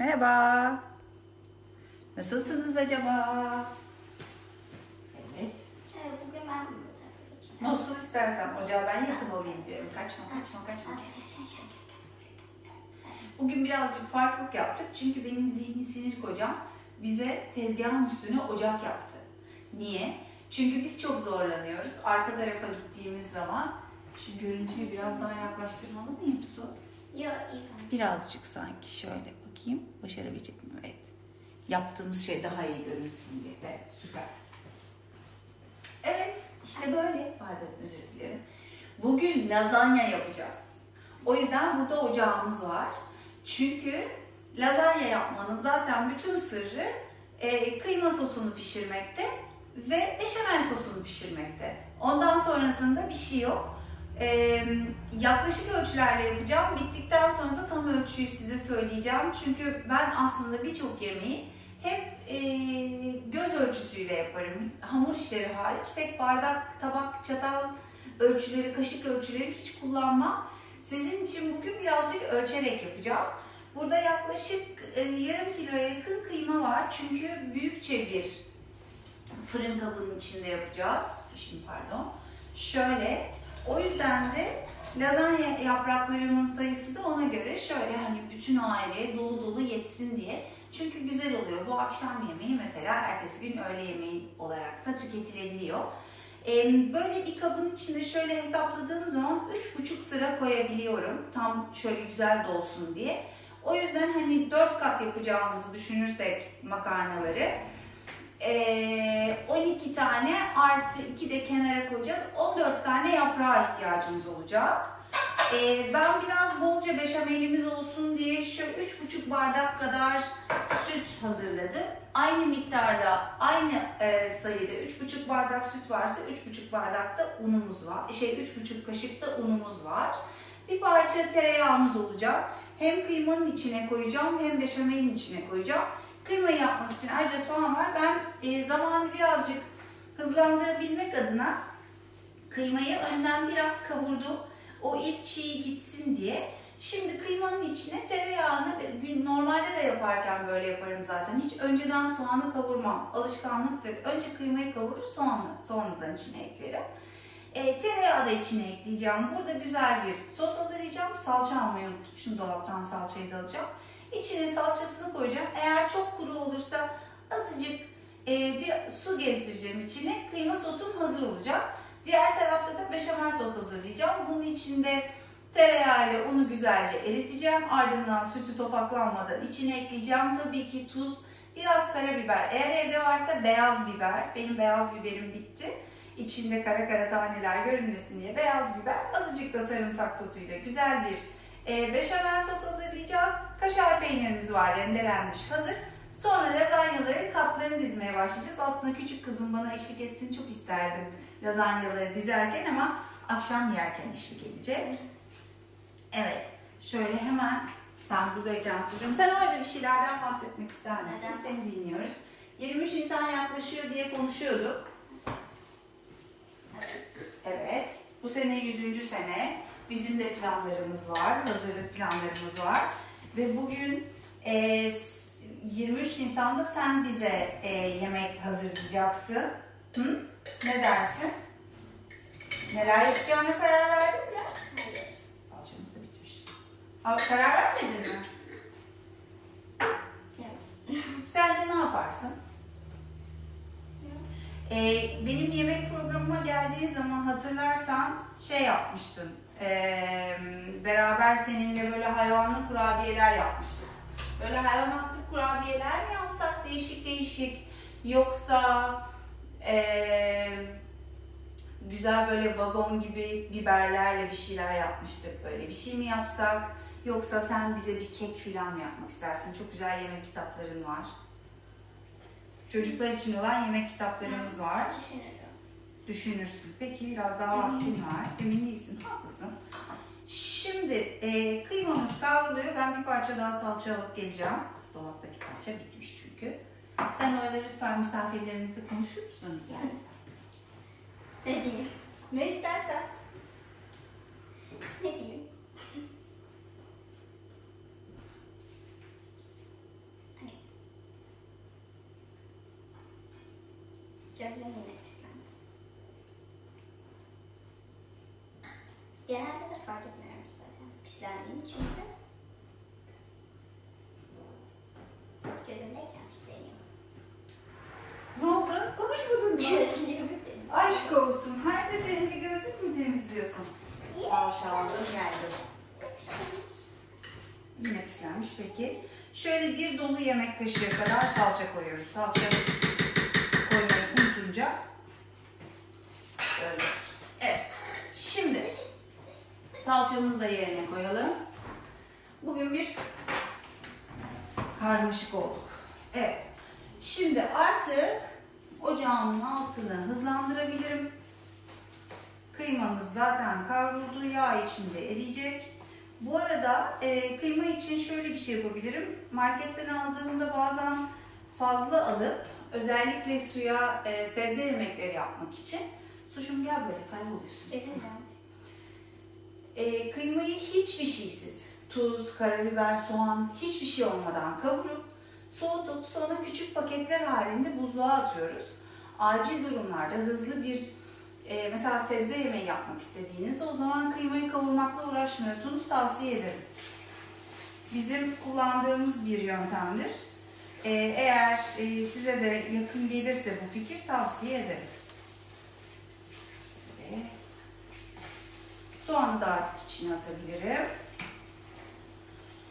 Merhaba. Nasılsınız acaba? Evet. Evet, bugün ben bu tarafa geçeceğim. Nasıl istersen ocağa ben yakın olayım diyorum. Kaçma kaçma kaçma. Bugün birazcık farklılık yaptık. Çünkü benim zihni sinir kocam bize tezgahın üstüne ocak yaptı. Niye? Çünkü biz çok zorlanıyoruz. Arka tarafa gittiğimiz zaman şu görüntüyü biraz daha yaklaştırmalı mıyım Su? Yok, iyi. Birazcık sanki şöyle bakayım. Başarabilecek miyim? Evet. Yaptığımız şey daha iyi görünsün diye. Evet, süper. Evet, işte böyle. Pardon, özür dilerim. Bugün lazanya yapacağız. O yüzden burada ocağımız var. Çünkü lazanya yapmanın zaten bütün sırrı e, kıyma sosunu pişirmekte ve beşamel sosunu pişirmekte. Ondan sonrasında bir şey yok. Ee, yaklaşık ölçülerle yapacağım. Bittikten sonra da tam ölçüyü size söyleyeceğim. Çünkü ben aslında birçok yemeği hep e, göz ölçüsüyle yaparım. Hamur işleri hariç pek bardak, tabak, çatal ölçüleri, kaşık ölçüleri hiç kullanmam. Sizin için bugün birazcık ölçerek yapacağım. Burada yaklaşık e, yarım kiloya yakın kıyma var. Çünkü büyükçe bir fırın kabının içinde yapacağız. Şimdi pardon. Şöyle o yüzden de lazanya yapraklarımın sayısı da ona göre şöyle hani bütün aileye dolu dolu yetsin diye. Çünkü güzel oluyor. Bu akşam yemeği mesela ertesi gün öğle yemeği olarak da tüketilebiliyor. Böyle bir kabın içinde şöyle hesapladığım zaman 3,5 sıra koyabiliyorum. Tam şöyle güzel dolsun diye. O yüzden hani 4 kat yapacağımızı düşünürsek makarnaları 12 tane artı 2 de kenara koyacağız. 14 tane yaprağa ihtiyacımız olacak. Ee, ben biraz bolca beşamelimiz olsun diye şu 3,5 bardak kadar süt hazırladım. Aynı miktarda, aynı e, sayıda 3,5 bardak süt varsa 3,5 bardak da unumuz var. Şey 3,5 kaşık da unumuz var. Bir parça tereyağımız olacak. Hem kıymanın içine koyacağım hem beşamelin içine koyacağım. Kıymayı yapmak için ayrıca soğan var. Ben e, zamanı birazcık hızlandırabilmek adına kıymayı önden biraz kavurdum. O ilk çiğ gitsin diye. Şimdi kıymanın içine tereyağını normalde de yaparken böyle yaparım zaten. Hiç önceden soğanı kavurmam. Alışkanlıktır. Önce kıymayı kavurur sonra sonradan içine eklerim. E, tereyağı da içine ekleyeceğim. Burada güzel bir sos hazırlayacağım. Salça almayı unuttum. Şimdi dolaptan salçayı da alacağım. İçine salçasını koyacağım. Eğer çok kuru olursa azıcık e, bir su gezdireceğim içine. Kıyma sosum hazır olacak. Diğer tarafta da beşamel sos hazırlayacağım. Bunun içinde tereyağıyla unu güzelce eriteceğim. Ardından sütü topaklanmadan içine ekleyeceğim. Tabii ki tuz, biraz karabiber. Eğer evde varsa beyaz biber. Benim beyaz biberim bitti. İçinde kara kara taneler görünmesin diye beyaz biber. Azıcık da sarımsak tozuyla güzel bir e, beşamel sos hazırlayacağız. Kaşar peynirimiz var rendelenmiş hazır. Sonra lazanyaları katlarını dizmeye başlayacağız. Aslında küçük kızım bana eşlik etsin çok isterdim lazanyaları dizerken ama akşam yerken eşlik edecek. Evet. Şöyle hemen sen buradayken soracağım. Sen orada bir şeylerden bahsetmek ister misin? Neden? Seni dinliyoruz. 23 Nisan yaklaşıyor diye konuşuyorduk. Evet. Evet. Bu sene 100. sene. Bizim de planlarımız var. Hazırlık planlarımız var. Ve bugün e, s- 23 Nisan'da sen bize e, yemek hazırlayacaksın. Hı? Ne dersin? Neler yapacağına karar verdin mi? Hayır. Salçamız da bitmiş. Aa, karar vermedin mi? Sence ne yaparsın? Ee, benim yemek programıma geldiği zaman hatırlarsan şey yapmıştın. Ee, beraber seninle böyle hayvanlı kurabiyeler yapmıştık. Böyle hayvanatlı kurabiyeler mi yapsak değişik değişik yoksa ee, güzel böyle vagon gibi biberlerle bir şeyler yapmıştık. Böyle bir şey mi yapsak yoksa sen bize bir kek falan mı yapmak istersin? Çok güzel yemek kitapların var. Çocuklar için olan yemek kitaplarımız var. Düşünürüm düşünürsün. Peki biraz daha vaktin var. Emin değilsin. Haklısın. Şimdi e, kıymamız kavruluyor. Ben bir parça daha salça alıp geleceğim. Dolaptaki salça bitmiş çünkü. Sen orada lütfen misafirlerimizle konuşur musun rica etsem? Ne diyeyim? Ne istersen. Ne diyeyim? Gözlerini Genelde de fark etmiyorum zaten pislendiğini çünkü gözümdeyken pisleniyor. Ne oldu? Konuşmadın mı? Gözlüğümü temiz. Aşk olsun. Her seferinde gözlük mü temizliyorsun? Alçaldım geldi. Yine pislenmiş peki. Şöyle bir dolu yemek kaşığı kadar salça koyuyoruz. Salça koymayı unutunca böyle. Evet. Şimdi salçamızı da yerine koyalım. Bugün bir karmaşık olduk. Evet. Şimdi artık ocağımın altını hızlandırabilirim. Kıymamız zaten kavruldu, yağ içinde eriyecek. Bu arada e, kıyma için şöyle bir şey yapabilirim. Marketten aldığımda bazen fazla alıp özellikle suya e, sebze yemekleri yapmak için Suşum gel böyle kayboluyorsun. De. E, kıymayı hiçbir şeysiz, tuz, karabiber, soğan hiçbir şey olmadan kavurup soğutup sonra küçük paketler halinde buzluğa atıyoruz. Acil durumlarda hızlı bir e, mesela sebze yemeği yapmak istediğinizde o zaman kıymayı kavurmakla uğraşmıyorsunuz tavsiye ederim. Bizim kullandığımız bir yöntemdir. E, eğer e, size de yakın gelirse bu fikir tavsiye ederim. Ve Soğanı da artık içine atabilirim.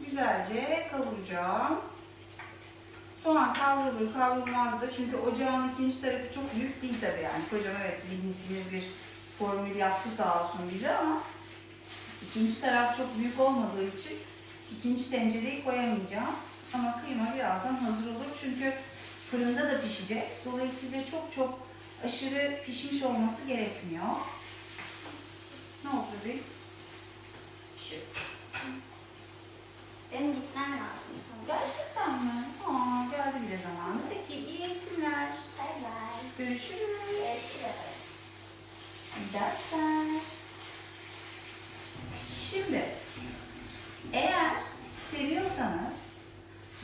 Güzelce kavuracağım. Soğan kavrulur kavrulmaz da çünkü ocağın ikinci tarafı çok büyük değil tabii yani. Kocam evet zihni sinir bir formül yaptı sağ olsun bize ama ikinci taraf çok büyük olmadığı için ikinci tencereyi koyamayacağım. Ama kıyma birazdan hazır olur çünkü fırında da pişecek. Dolayısıyla çok çok aşırı pişmiş olması gerekmiyor. Ne oldu bebeğim? Şu. Benim gitmem lazım sanırım. Gerçekten mi? Aa, geldi bile zamanı. Peki iyi eğitimler. Bay bay. Görüşürüz. Görüşürüz. Dersler. Şimdi eğer seviyorsanız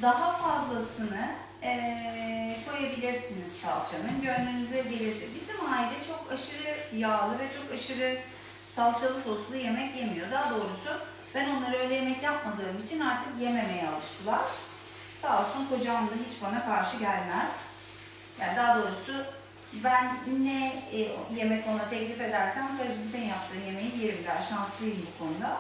daha fazlasını eee, koyabilirsiniz salçanın. Gönlünüze gelirse. Bizim aile çok aşırı yağlı ve çok aşırı salçalı soslu yemek yemiyor. Daha doğrusu ben onları öyle yemek yapmadığım için artık yememeye alıştılar. Sağ olsun kocam da hiç bana karşı gelmez. Yani daha doğrusu ben ne e, yemek ona teklif edersem karıcığım senin yaptığın yemeği yerim der. Şanslıyım bu konuda.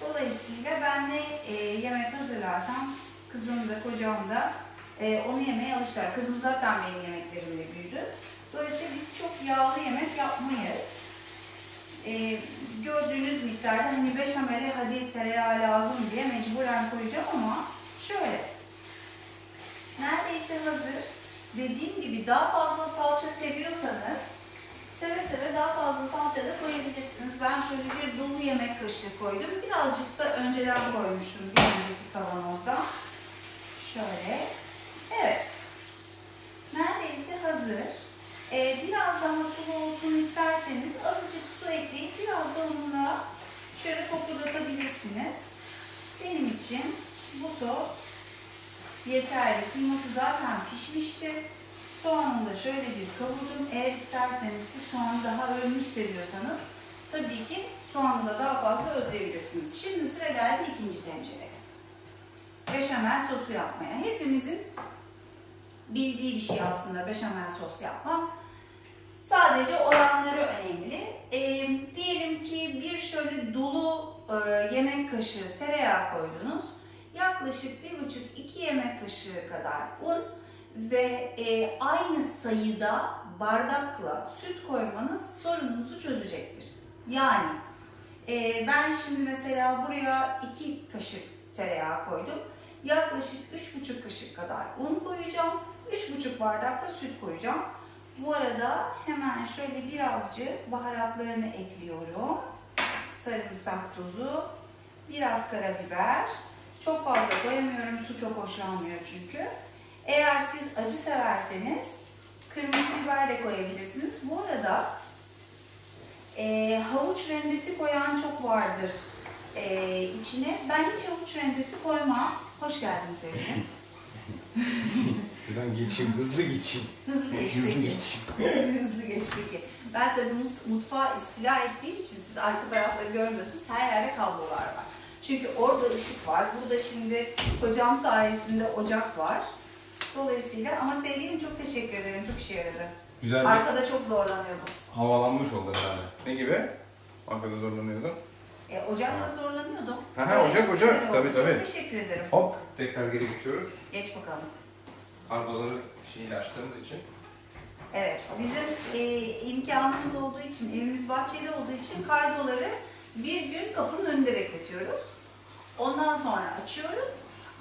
Dolayısıyla ben ne e, yemek hazırlarsam kızım da kocam da e, onu yemeye alıştılar. Kızım zaten benim yemeklerimle büyüdü. Dolayısıyla biz çok yağlı yemek yapmayız. E, gördüğünüz miktarda hani beşamele hadi tereyağı lazım diye mecburen koyacağım ama şöyle neredeyse hazır. Dediğim gibi daha fazla salça seviyorsanız seve seve daha fazla salça da koyabilirsiniz. Ben şöyle bir dolu yemek kaşığı koydum. Birazcık da önceden koymuştum bir önceki kavanozda. Şöyle. Evet. Neredeyse hazır. Ee, biraz daha sulu olsun isterseniz azıcık su ekleyip biraz da onunla şöyle kokulatabilirsiniz. Benim için bu sos yeterli. Kıyması zaten pişmişti. Soğanını da şöyle bir kavurdum. Eğer isterseniz siz soğanı daha ölmüş seviyorsanız tabii ki soğanı da daha fazla öldürebilirsiniz. Şimdi sıra geldi ikinci tencereye. Beşamel sosu yapmaya. Hepimizin bildiği bir şey aslında beşamel sos yapmak. Sadece oranları önemli. Ee, diyelim ki bir şöyle dolu e, yemek kaşığı tereyağı koydunuz. Yaklaşık bir buçuk iki yemek kaşığı kadar un ve e, aynı sayıda bardakla süt koymanız sorununuzu çözecektir. Yani e, ben şimdi mesela buraya iki kaşık tereyağı koydum. Yaklaşık üç buçuk kaşık kadar un koyacağım. Üç buçuk bardak da süt koyacağım. Bu arada hemen şöyle birazcık baharatlarını ekliyorum. Sarımsak tozu, biraz karabiber. Çok fazla koyamıyorum, su çok hoşlanmıyor çünkü. Eğer siz acı severseniz kırmızı biber de koyabilirsiniz. Bu arada e, havuç rendesi koyan çok vardır e, içine. Ben hiç havuç rendesi koymam. Hoş geldin sevgilim. Ben geçeyim, hızlı geçeyim. Hızlı geç Hızlı peki. geçeyim. Hızlı geç peki. Ben tabii mutfağı istila ettiğim için siz arka tarafları görmüyorsunuz. Her yerde kablolar var. Çünkü orada ışık var. Burada şimdi kocam sayesinde ocak var. Dolayısıyla ama sevgilim çok teşekkür ederim. Çok işe yaradı. Güzel bir Arkada çok zorlanıyordum. havalanmış oldu herhalde. Ne gibi? Arkada zorlanıyordun. E, ocakta zorlanıyordum. Ha, ha, ocak, ocak. Tabii, tabii. Çok teşekkür ederim. Hop, tekrar geri geçiyoruz. Geç bakalım. Kabloları şeyle açtığımız için. Evet, bizim e, imkanımız olduğu için, evimiz bahçeli olduğu için kargoları bir gün kapının önünde bekletiyoruz. Ondan sonra açıyoruz.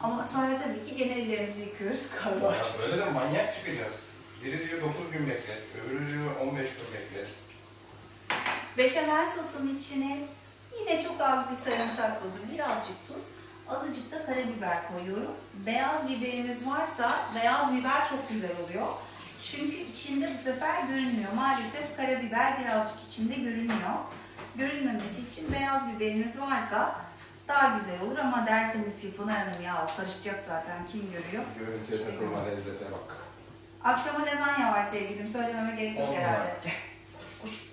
Ama sonra tabii ki gene ellerimizi yıkıyoruz kargo Ya böyle de manyak çıkacağız. Biri diyor 9 gün bekle, öbürü diyor 15 gün bekle. Beşamel sosun içine yine çok az bir sarımsak tozu, birazcık tuz, azıcık da karabiber koyuyorum. Beyaz biberiniz varsa beyaz biber çok güzel oluyor. Çünkü içinde bu sefer görünmüyor. Maalesef karabiber birazcık içinde görünüyor. Görünmemesi için beyaz biberiniz varsa daha güzel olur ama derseniz ki Pınar Hanım ya karışacak zaten kim görüyor. Görüntüye takılma lezzete bak. Akşama lazanya var sevgilim söylememe gerek yok herhalde. Koş.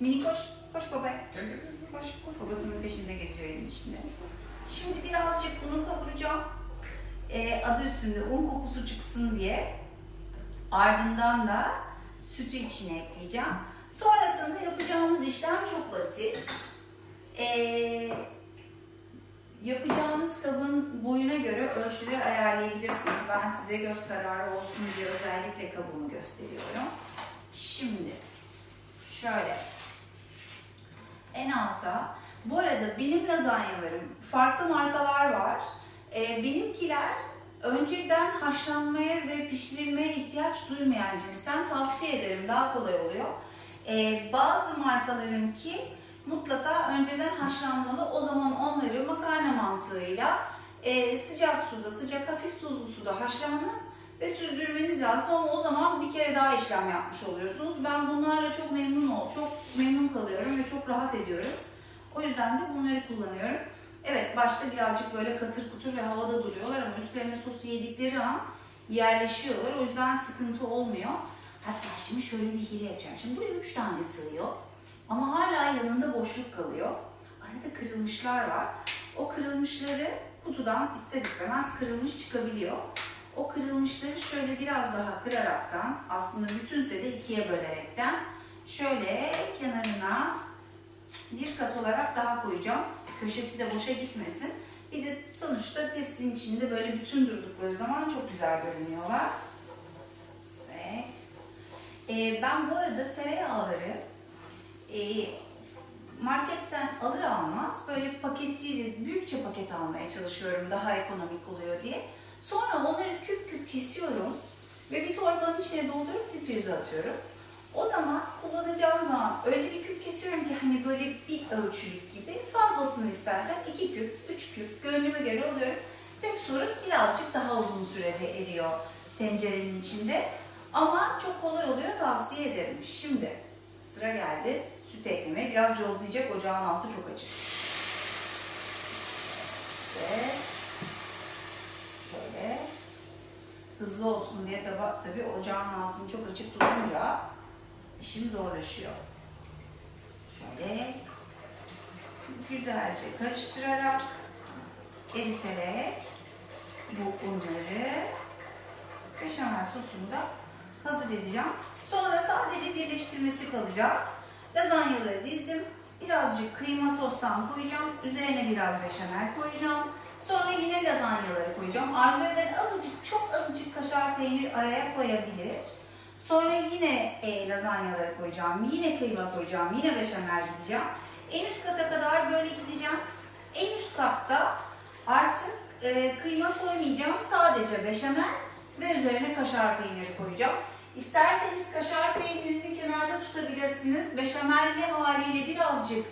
Mini koş. Koş babaya. Gel gel. Koş, koş. Babasının peşinde geziyor evin içinde. Şimdi birazcık unu kavuracağım. Ee, adı üstünde un kokusu çıksın diye. Ardından da sütü içine ekleyeceğim. Sonrasında yapacağımız işlem çok basit. Ee, yapacağınız kabın boyuna göre ölçüleri ayarlayabilirsiniz. Ben size göz kararı olsun diye özellikle kabımı gösteriyorum. Şimdi şöyle en alta. Bu arada benim lazanyalarım farklı markalar var. Ee, benimkiler önceden haşlanmaya ve pişirilmeye ihtiyaç duymayan cinsten tavsiye ederim. Daha kolay oluyor. Ee, bazı markalarınki mutlaka önceden haşlanmalı. O zaman onları makarna mantığıyla e, sıcak suda, sıcak hafif tuzlu suda haşlanmaz ve süzdürmeniz lazım ama o zaman bir kere daha işlem yapmış oluyorsunuz. Ben bunlarla çok memnun ol, çok memnun kalıyorum ve çok rahat ediyorum. O yüzden de bunları kullanıyorum. Evet başta birazcık böyle katır kutur ve havada duruyorlar ama üstlerine sosu yedikleri an yerleşiyorlar. O yüzden sıkıntı olmuyor. Hatta şimdi şöyle bir hile yapacağım. Şimdi buraya üç tane sığıyor. Ama hala yanında boşluk kalıyor. Arada kırılmışlar var. O kırılmışları kutudan ister istemez kırılmış çıkabiliyor. O kırılmışları şöyle biraz daha kıraraktan aslında bütünse de ikiye bölerekten şöyle kenarına bir kat olarak daha koyacağım. Köşesi de boşa gitmesin. Bir de sonuçta tepsinin içinde böyle bütün durdukları zaman çok güzel görünüyorlar. Evet. Ee, ben bu arada tereyağları e, marketten alır almaz böyle paketiyle büyükçe paket almaya çalışıyorum daha ekonomik oluyor diye. Sonra onları küp küp kesiyorum ve bir torbanın içine doldurup difrize atıyorum. O zaman kullanacağım zaman öyle bir küp kesiyorum ki hani böyle bir ölçülük gibi fazlasını istersen iki küp, üç küp gönlüme göre alıyorum. Tek sorun birazcık daha uzun sürede eriyor tencerenin içinde. Ama çok kolay oluyor tavsiye ederim. Şimdi sıra geldi süt eklemeye. Biraz cozlayacak ocağın altı çok açık. Evet. Şöyle. Hızlı olsun diye tabi, tabi ocağın altını çok açık tutunca işim zorlaşıyor. Şöyle güzelce karıştırarak eriterek bu unları beşamel sosunu da hazır edeceğim. Sonra sadece birleştirmesi kalacak. Lazanyaları dizdim. Birazcık kıyma sostan koyacağım. Üzerine biraz beşamel koyacağım. Sonra yine lazanyaları koyacağım. Arzu eden azıcık, çok azıcık kaşar peynir araya koyabilir. Sonra yine e, lazanyaları koyacağım. Yine kıyma koyacağım. Yine beşamel gideceğim. En üst kata kadar böyle gideceğim. En üst katta artık e, kıyma koymayacağım. Sadece beşamel ve üzerine kaşar peyniri koyacağım. İsterseniz kaşar peynirini kenarda tutabilirsiniz. Beşamelli haliyle birazcık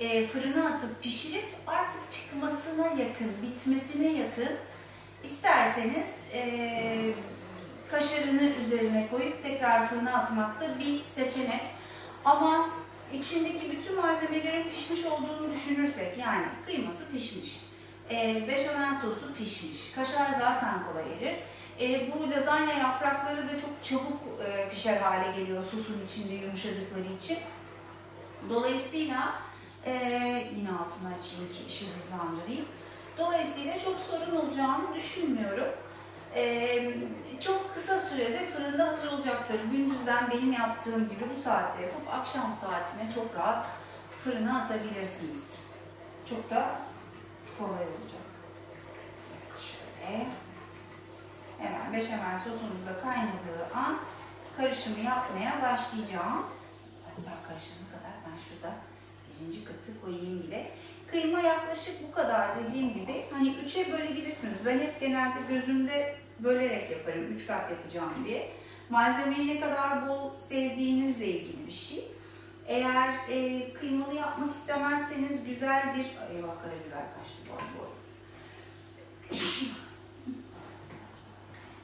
e, fırına atıp pişirip artık çıkmasına yakın, bitmesine yakın isterseniz e, kaşarını üzerine koyup tekrar fırına atmak da bir seçenek. Ama içindeki bütün malzemelerin pişmiş olduğunu düşünürsek yani kıyması pişmiş, E, beşamel sosu pişmiş. Kaşar zaten kolay erir. E, bu lazanya yaprakları da çok çabuk e, pişer hale geliyor sosun içinde yumuşadıkları için. Dolayısıyla e, yine altını açayım ki işi hızlandırayım. Dolayısıyla çok sorun olacağını düşünmüyorum. E, çok kısa sürede fırında hazır olacaktır. Gündüzden benim yaptığım gibi bu saatte yapıp akşam saatine çok rahat fırına atabilirsiniz. Çok da kolay olacak. Şöyle. Hemen beşamel sosumuz da kaynadığı an karışımı yapmaya başlayacağım. Hatta karışana kadar ben şurada birinci katı koyayım bile. Kıyma yaklaşık bu kadar dediğim gibi. Hani üçe bölebilirsiniz. Ben hep genelde gözümde bölerek yaparım. Üç kat yapacağım diye. Malzemeyi ne kadar bol sevdiğinizle ilgili bir şey. Eğer e, kıymalı yapmak istemezseniz güzel bir... Bak karabiber kaçtı bu arada.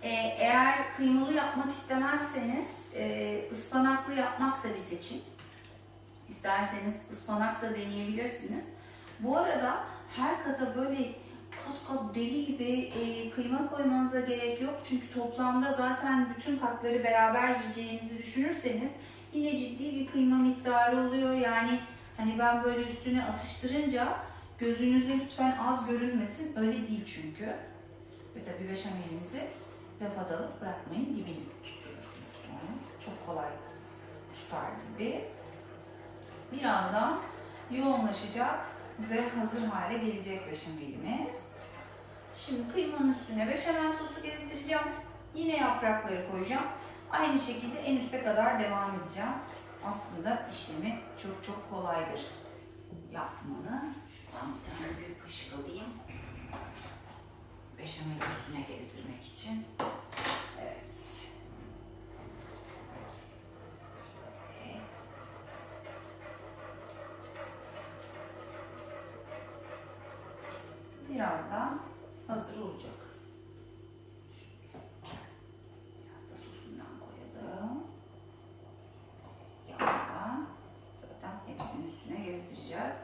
E, eğer kıymalı yapmak istemezseniz e, ıspanaklı yapmak da bir seçim. İsterseniz ıspanak da deneyebilirsiniz. Bu arada her kata böyle kat kat deli gibi e, kıyma koymanıza gerek yok. Çünkü toplamda zaten bütün katları beraber yiyeceğinizi düşünürseniz yine ciddi bir kıyma miktarı oluyor. Yani hani ben böyle üstüne atıştırınca gözünüzde lütfen az görünmesin. Öyle değil çünkü. Ve tabii beşamelinizi lafa dalıp bırakmayın. Dibini tutturursunuz sonra. Çok kolay tutar gibi. Birazdan yoğunlaşacak ve hazır hale gelecek beşamelimiz. Şimdi kıymanın üstüne beşamel sosu gezdireceğim. Yine yaprakları koyacağım. Aynı şekilde en üste kadar devam edeceğim. Aslında işlemi çok çok kolaydır yapmanı. Şuradan bir tane büyük kaşık alayım. Beşamel üstüne gezdirmek için. Evet. Şöyle. Birazdan hazır olacak. Biraz da sosundan koyalım. Yağdan. Zaten hepsinin üstüne gezdireceğiz.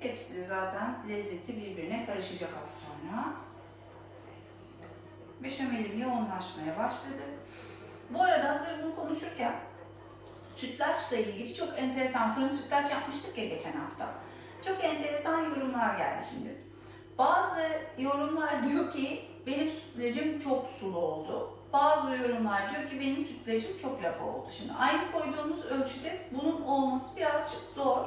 Hepsi de zaten lezzeti birbirine karışacak az sonra. Evet. Beşamelim yoğunlaşmaya başladı. Bu arada hazır bunu konuşurken sütlaçla ilgili çok enteresan fırın sütlaç yapmıştık ya geçen hafta. Çok enteresan yorumlar geldi şimdi. Bazı yorumlar diyor ki benim sütlacım çok sulu oldu. Bazı yorumlar diyor ki benim sütlacım çok lapa oldu. Şimdi aynı koyduğumuz ölçüde bunun olması birazcık zor.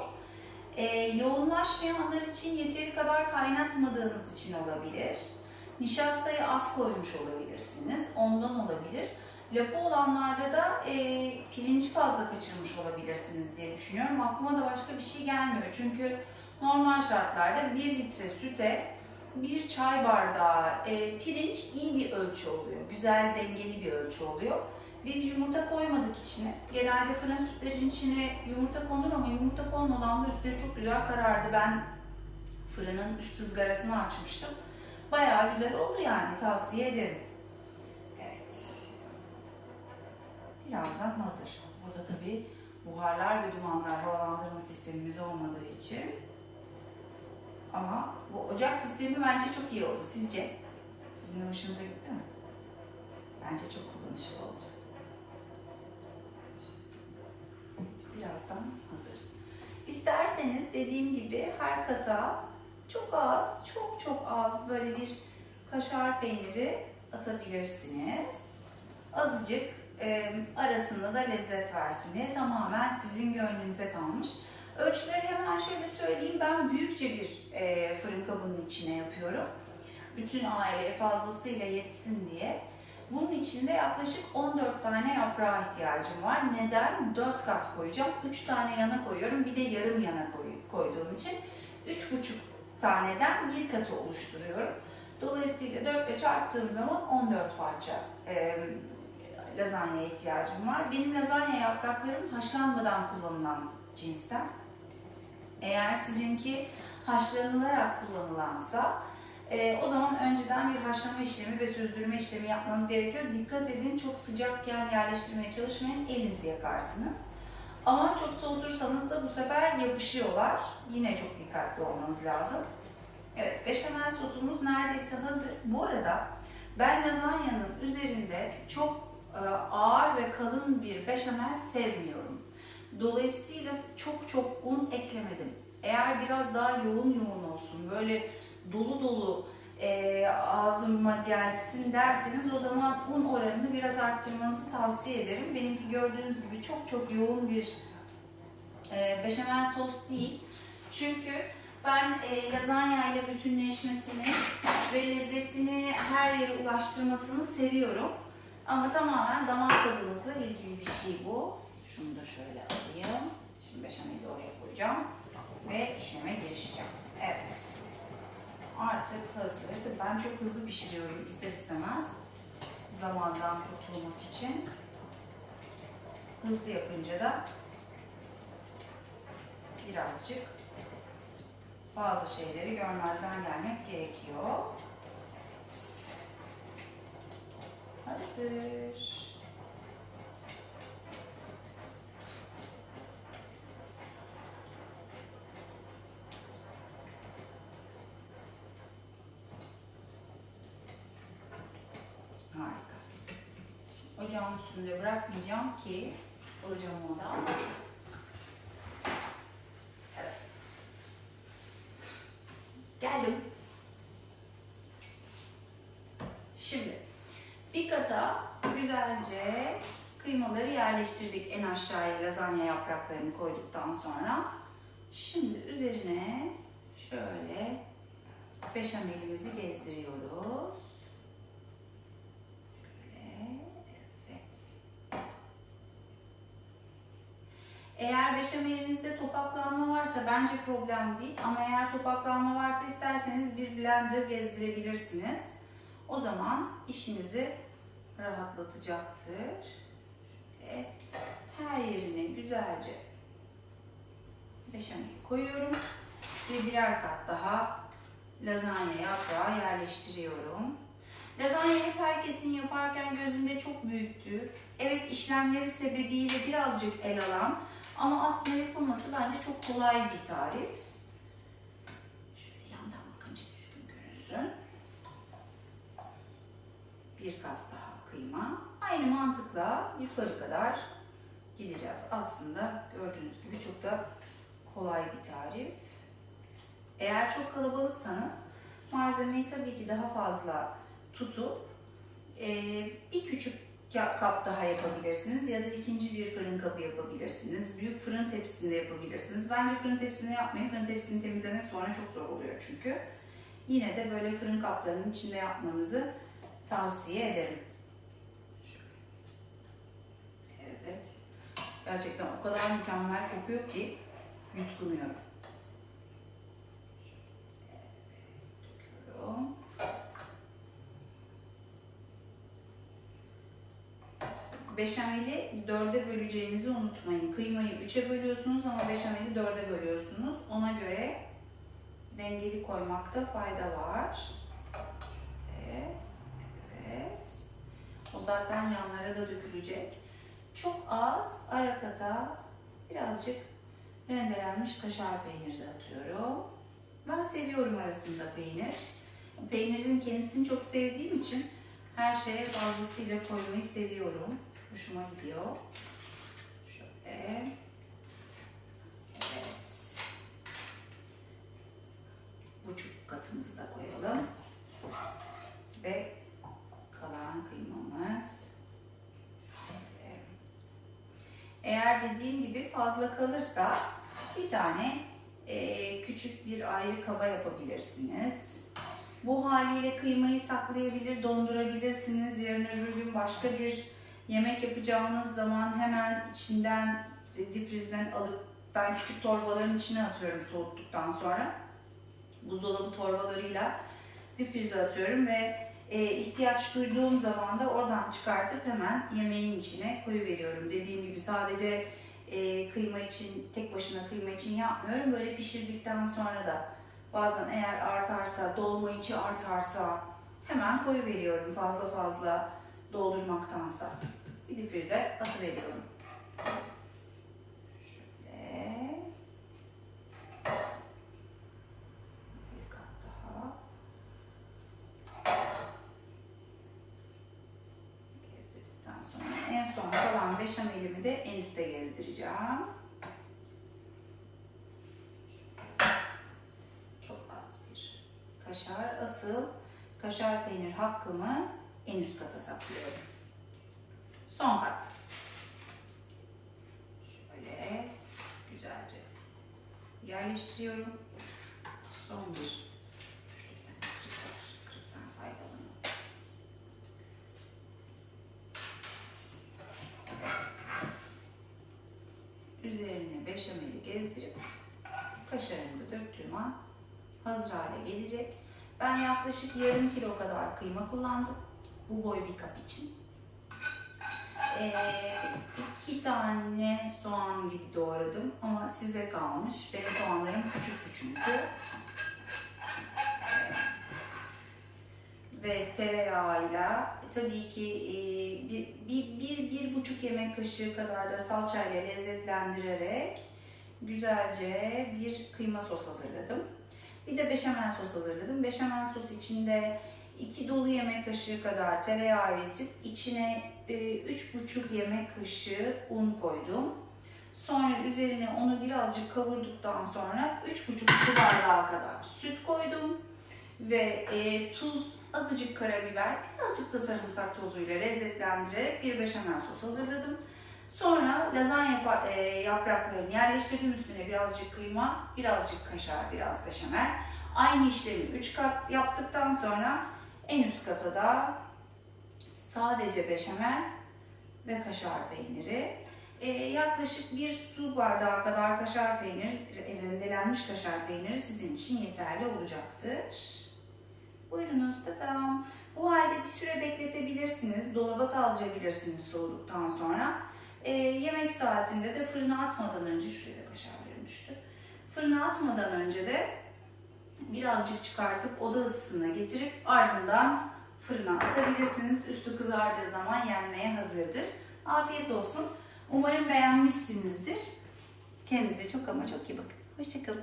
Ee, yoğunlaşmayanlar için yeteri kadar kaynatmadığınız için olabilir. Nişastayı az koymuş olabilirsiniz. Ondan olabilir. Lapa olanlarda da e, pirinci fazla kaçırmış olabilirsiniz diye düşünüyorum. Aklıma da başka bir şey gelmiyor. Çünkü normal şartlarda 1 litre süte bir çay bardağı e, pirinç iyi bir ölçü oluyor. Güzel dengeli bir ölçü oluyor. Biz yumurta koymadık içine. Genelde fırın sütlacın içine yumurta konur ama yumurta konmadan da üstleri çok güzel karardı. Ben fırının üst ızgarasını açmıştım. Bayağı güzel oldu yani tavsiye ederim. Evet. Birazdan hazır. Burada tabii buharlar ve dumanlar havalandırma sistemimiz olmadığı için ama bu ocak sistemi bence çok iyi oldu. Sizce? Sizin hoşunuza gitti mi? Bence çok kullanışlı oldu. Birazdan hazır. İsterseniz dediğim gibi her kata çok az, çok çok az böyle bir kaşar peyniri atabilirsiniz. Azıcık e, arasında da lezzet versin diye tamamen sizin gönlünüze kalmış. Ölçüleri hemen şöyle söyleyeyim. Ben büyükçe bir e, fırın kabının içine yapıyorum. Bütün aileye fazlasıyla yetsin diye. Bunun içinde yaklaşık 14 tane yaprağa ihtiyacım var. Neden? 4 kat koyacağım. 3 tane yana koyuyorum. Bir de yarım yana koy, koyduğum için 3,5 taneden bir katı oluşturuyorum. Dolayısıyla 4 ile çarptığım zaman 14 parça e, lazanyaya ihtiyacım var. Benim lazanya yapraklarım haşlanmadan kullanılan cinsten. Eğer sizinki haşlanılarak kullanılansa e, o zaman önceden bir haşlama işlemi ve süzdürme işlemi yapmanız gerekiyor. Dikkat edin çok sıcakken yerleştirmeye çalışmayın elinizi yakarsınız. Ama çok soğutursanız da bu sefer yapışıyorlar. Yine çok dikkatli olmanız lazım. Evet, beşamel sosumuz neredeyse hazır. Bu arada ben lazanyanın üzerinde çok e, ağır ve kalın bir beşamel sevmiyorum. Dolayısıyla çok çok un eklemedim. Eğer biraz daha yoğun yoğun olsun, böyle dolu dolu e, ağzıma gelsin derseniz o zaman un oranını biraz arttırmanızı tavsiye ederim. Benimki gördüğünüz gibi çok çok yoğun bir e, beşamel sos değil. Çünkü ben e, lazanya ile bütünleşmesini ve lezzetini her yere ulaştırmasını seviyorum. Ama tamamen damak tadınızla ilgili bir şey bu. Şunu da şöyle alayım. Şimdi beşameli oraya koyacağım ve işleme girişeceğim. Evet. Artık hazır. Ben hızlı pişiriyorum ister istemez. Zamandan kurtulmak için. Hızlı yapınca da birazcık bazı şeyleri görmezden gelmek gerekiyor. Hazır. Harika. Şimdi ocağın üstünde bırakmayacağım ki alacağım oradan. Evet. Geldim. Şimdi bir kata güzelce kıymaları yerleştirdik en aşağıya lazanya yapraklarını koyduktan sonra. Şimdi üzerine şöyle beşamelimizi gezdiriyoruz. Eğer beşamelinizde topaklanma varsa bence problem değil ama eğer topaklanma varsa isterseniz bir blender gezdirebilirsiniz. O zaman işinizi rahatlatacaktır. Şöyle her yerine güzelce beşamel koyuyorum ve birer kat daha lazanya yaprağı yerleştiriyorum. Lazanya hep herkesin yaparken gözünde çok büyüktü. Evet işlemleri sebebiyle birazcık el alan ama aslında yapılması bence çok kolay bir tarif. Şöyle yandan bakınca düzgün görünsün. Bir kat daha kıyma. Aynı mantıkla yukarı kadar gideceğiz. Aslında gördüğünüz gibi çok da kolay bir tarif. Eğer çok kalabalıksanız malzemeyi tabii ki daha fazla tutup bir küçük kap daha yapabilirsiniz ya da ikinci bir fırın kabı yapabilirsiniz. Büyük fırın tepsisinde yapabilirsiniz. Bence fırın tepsisinde yapmayın. Fırın tepsisini temizlemek sonra çok zor oluyor çünkü. Yine de böyle fırın kaplarının içinde yapmanızı tavsiye ederim. Evet. Gerçekten o kadar mükemmel kokuyor ki yutkunuyorum. Beşameli dörde böleceğinizi unutmayın. Kıymayı üçe bölüyorsunuz ama beşameli dörde bölüyorsunuz. Ona göre dengeli koymakta fayda var. Evet. O zaten yanlara da dökülecek. Çok az ara kata birazcık rendelenmiş kaşar peyniri de atıyorum. Ben seviyorum arasında peynir. Peynirin kendisini çok sevdiğim için her şeye fazlasıyla koymayı seviyorum. Hoşuma gidiyor. Şöyle. Evet. Buçuk katımızı da koyalım. Ve kalan kıymamız. Eğer dediğim gibi fazla kalırsa bir tane eee, küçük bir ayrı kaba yapabilirsiniz. Bu haliyle kıymayı saklayabilir, dondurabilirsiniz. Yarın öbür gün başka bir yemek yapacağınız zaman hemen içinden difrizden alıp ben küçük torbaların içine atıyorum soğuttuktan sonra. Buzdolabı torbalarıyla difrize atıyorum ve e, ihtiyaç duyduğum zaman da oradan çıkartıp hemen yemeğin içine koyuveriyorum. Dediğim gibi sadece e, kıyma için, tek başına kıyma için yapmıyorum. Böyle pişirdikten sonra da bazen eğer artarsa, dolma içi artarsa hemen koyuveriyorum fazla fazla doldurmaktansa bir difrize atıveriyorum. Şöyle. Bir kat daha. Gezdirdikten sonra en son kalan beşamelimi de en üste gezdireceğim. Çok az bir kaşar. Asıl kaşar peynir hakkımı en üst kata saklıyorum. Son kat. Şöyle güzelce yerleştiriyorum. Son bir. Üzerine beşameli gezdirip kaşarını da döktüğüm an hazır hale gelecek. Ben yaklaşık yarım kilo kadar kıyma kullandım. Bu boy bir kap için. Ee, iki tane soğan gibi doğradım ama size kalmış. Benim soğanlarım küçüktü çünkü. Ve tereyağıyla tabii ki e, bir, bir, bir, bir buçuk yemek kaşığı kadar da salçayla lezzetlendirerek güzelce bir kıyma sos hazırladım. Bir de beşamel sos hazırladım. Beşamel sos içinde iki dolu yemek kaşığı kadar tereyağı eritip içine e, üç buçuk yemek kaşığı un koydum. Sonra üzerine onu birazcık kavurduktan sonra üç buçuk su bardağı kadar süt koydum. Ve e, tuz, azıcık karabiber, birazcık da sarımsak tozuyla lezzetlendirerek bir beşamel sos hazırladım. Sonra lazanya e, yapraklarını yerleştirdim üstüne birazcık kıyma, birazcık kaşar, biraz beşamel. Aynı işlemi 3 kat yaptıktan sonra en üst kata da sadece beşamel ve kaşar peyniri. E, yaklaşık bir su bardağı kadar kaşar peyniri, rendelenmiş kaşar peyniri sizin için yeterli olacaktır. Buyurunuz tamam. Bu halde bir süre bekletebilirsiniz. Dolaba kaldırabilirsiniz soğuduktan sonra. E, yemek saatinde de fırına atmadan önce, şuraya kaşarlarım düştü. Fırına atmadan önce de birazcık çıkartıp oda ısısına getirip ardından fırına atabilirsiniz. Üstü kızardığı zaman yenmeye hazırdır. Afiyet olsun. Umarım beğenmişsinizdir. Kendinize çok ama çok iyi bakın. Hoşçakalın.